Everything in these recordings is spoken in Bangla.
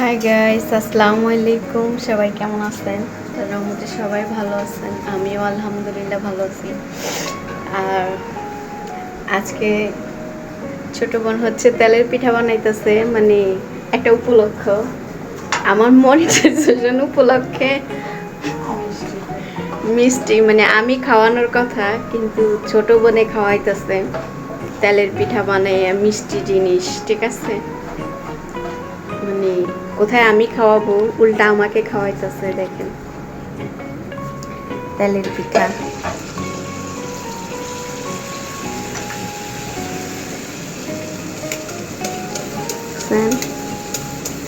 হাই গাইস আসসালামু আলাইকুম সবাই কেমন আছেন? তার মধ্যে সবাই ভালো আছেন। আমিও আলহামদুলিল্লাহ ভালো আছি। আর আজকে ছোট বোন হচ্ছে তেলের পিঠা বানাইতেছে মানে একটা উপলক্ষ। আমার মনিটাইজেশন উপলক্ষে মিষ্টি। মানে আমি খাওয়ানোর কথা, কিন্তু ছোট বোনে খাওয়াইতেছে তেলের পিঠা বানাইয়া মিষ্টি জিনিস, ঠিক আছে? মানে কোথায় আমি খাওয়াবো? উল্টা আমাকে খাওয়াইতেছে, দেখেন। তেলের পিঠা?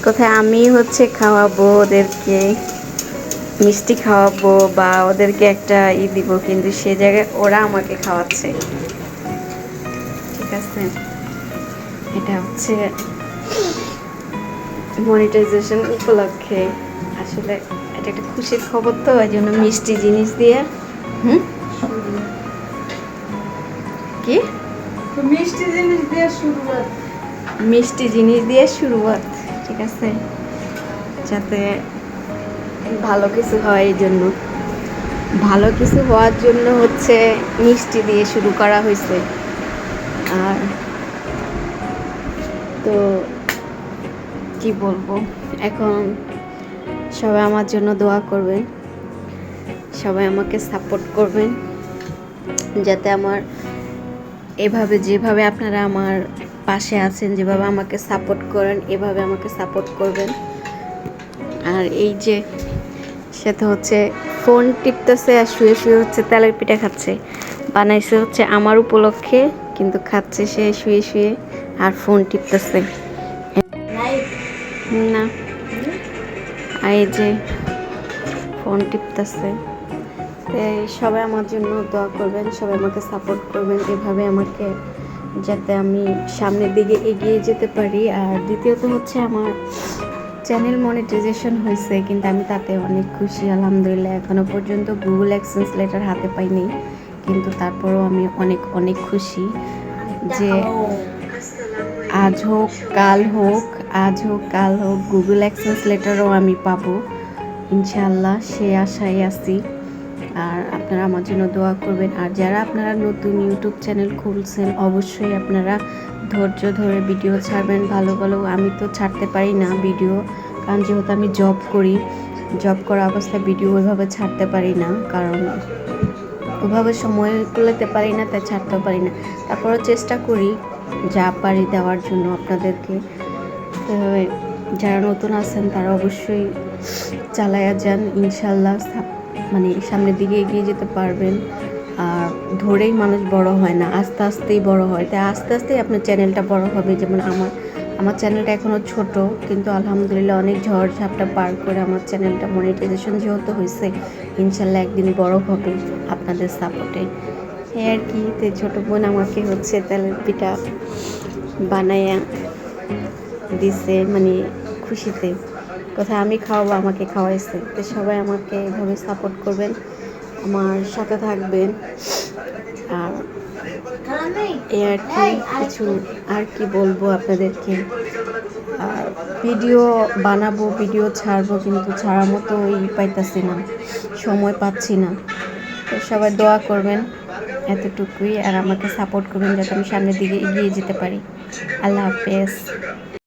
কোথায় আমি হচ্ছে খাওয়াবো ওদেরকে, মিষ্টি খাওয়াবো বা ওদেরকে একটা ই দিব, কিন্তু সে জায়গায় ওরা আমাকে খাওয়াচ্ছে। ঠিক আছে? এটা হচ্ছে মনিটাইজেশন উপলক্ষে। আসলে এটা একটা খুশির খবর তো এই জন্য মিষ্টি জিনিস দিয়ে। হুম? কি? তো মিষ্টি জিনিস দিয়ে শুরুয়াত। মিষ্টি জিনিস দিয়ে শুরুয়াত ঠিক আছে? যাতে ভালো কিছু হয় এই জন্য। ভালো কিছু হওয়ার জন্য হচ্ছে মিষ্টি দিয়ে শুরু করা হয়েছে। আর তো কি বলব? এখন সবাই আমার জন্য দোয়া করবেন। সবাই আমাকে সাপোর্ট করবেন। যাতে আমার এভাবে, যেভাবে আপনারা আমার পাশে আছেন, যেভাবে আমাকে সাপোর্ট করেন, এভাবে আমাকে সাপোর্ট করবেন। আর এই যে সাথে হচ্ছে ফোন টিপতেছে আর শুয়ে শুয়ে হচ্ছে তেলের পিঠা খাচ্ছে। বানাইছে হচ্ছে আমার উপলক্ষে, কিন্তু খাচ্ছে সে শুয়ে শুয়ে আর ফোন টিপতেছে। না। এই যে ফোন টিপতেছে। সবাই আমার জন্য দোয়া করবেন, সবাই আমাকে সাপোর্ট করবেন, এভাবে আমাকে যাতে আমি সামনের দিকে এগিয়ে যেতে পারি। আর দ্বিতীয়ত হচ্ছে আমার চ্যানেল মনিটাইজেশন হয়েছে, কিন্তু আমি তাতে অনেক খুশি, আলহামদুলিল্লাহ। এখনও পর্যন্ত গুগল অ্যাক্সেন্স লেটার হাতে পাইনি, কিন্তু তারপরেও আমি অনেক অনেক খুশি যে আজ হোক, কাল হোক, আজ হোক, কাল হোক গুগল অ্যাক্সেস লেটারও আমি পাবো। ইনশাআল্লাহ, সে আশায় আছি। আর আপনারা আমার জন্য দোয়া করবেন। আর যারা আপনারা নতুন ইউটিউব চ্যানেল খুলছেন, অবশ্যই আপনারা ধৈর্য ধরে ভিডিও ছাড়বেন। ভালো ভালো, আমি তো ছাড়তে পারি না ভিডিও কারণ যেহেতু আমি জব করি জব করা অবস্থায় ভিডিও ওইভাবে ছাড়তে পারি না, কারণ ওইভাবে সময় তুলাতে পারি না, তাই ছাড়তেও পারি না। তারপরও চেষ্টা করি যা পারি দেওয়ার জন্য আপনাদেরকে। যারা নতুন আছেন, তারা অবশ্যই চালায়া যান, ইনশাল্লাহ মানে সামনের দিকে এগিয়ে যেতে পারবেন। আর ধরেই মানুষ বড় হয় না, আস্তে আস্তেই বড় হয়। তাই আস্তে আস্তেই আপনার চ্যানেলটা বড় হবে। যেমন আমার আমার চ্যানেলটা এখনও ছোট, কিন্তু আলহামদুলিল্লাহ অনেক ঝড় ঝাপটা পার করে আমার চ্যানেলটা মনিটাইজেশন যেহেতু হয়েছে, ইনশাল্লাহ একদিন বড় হবে আপনাদের সাপোর্টে এই আর কি, তো ছোটো বোন আমাকে হচ্ছে তেলের পিঠা বানাইয়া দিছে মানে খুশিতে। কোথায় আমি খাওয়াবো, আমাকে খাওয়াইছে। তো সবাই আমাকে এভাবে সাপোর্ট করবেন, আমার সাথে থাকবেন। আর এ আর কি, কিছু আর কি বলব আপনাদেরকে। আর ভিডিও বানাবো, ভিডিও ছাড়বো, কিন্তু ছাড়ার মতো ই পাইতাছি না, সময় পাচ্ছি না। তো সবাই দোয়া করবেন। এতটুকুই আর আমাকে সাপোর্ট করুন যাতে আমি সামনের দিকে এগিয়ে যেতে পারি। আল্লাহ হাফেজ।